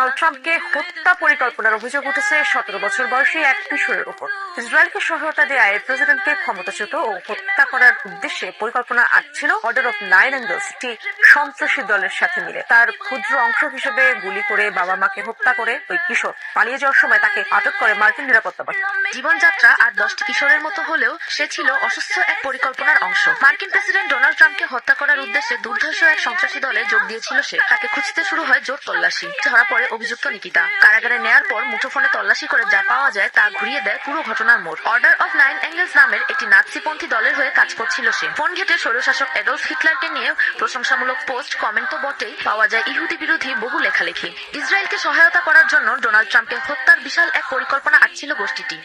Donald ট্রাম্পকে হত্যা পরিকল্পনার অভিযোগ উঠেছে সতেরো বছর বয়সী এক কিশোরের উপর। ইসরায়েলকে সহায়তা দেওয়ায় প্রেসিডেন্টকে ক্ষমতাচ্যুত ও হত্যা করার উদ্দেশ্যে পরিকল্পনা আঁটছিল অর্ডার অফ নাইন অ্যাঙ্গেলস একটি সন্ত্রাসী দলের সাথে মিলে। তার ক্ষুদ্র অংশ হিসেবে গুলি করে বাবা মাকে হত্যা করে ওই কিশোর পালিয়ে যাওয়ার সময় তাকে আটক করে মার্কিন নিরাপত্তা বাহিনী। জীবনযাত্রা আর দশটি কিশোরের মতো হলেও সে ছিল অসুস্থ এক পরিকল্পনার অংশ। মার্কিন প্রেসিডেন্ট ডোনাল্ড ট্রাম্পকে হত্যা করার উদ্দেশ্যে দুর্ধর্ষ এক সন্ত্রাসী দলে যোগ দিয়েছিল সে। তাকে খুঁজতে শুরু হয় জোর তল্লাশি, ধরা পড়ে অভিযুক্ত নিকিতা। কারাগারে নেয়ার পর মুঠোফোনে তল্লাশি করে যা পাওয়া যায় তা ঘুরিয়ে দেয় পুরো ঘটনার মোড়। অর্ডার অফ নাইন অ্যাঙ্গেলস নামের একটি নাৎসিপন্থী দলের হয়ে কাজ করছিল সে। ফোন ঘেটে স্বৈরশাসক এডলফ হিটলারকে নিয়ে প্রশংসামূলক পোস্ট, কমেন্ট তো বটেই। পাওয়া যায় ইহুদি বিরোধী বহু লেখালেখি। ইসরায়েলকে সহায়তা করার জন্য ডোনাল্ড ট্রাম্পকে হত্যার বিশাল এক পরিকল্পনা আঁটছিল গোষ্ঠীটি।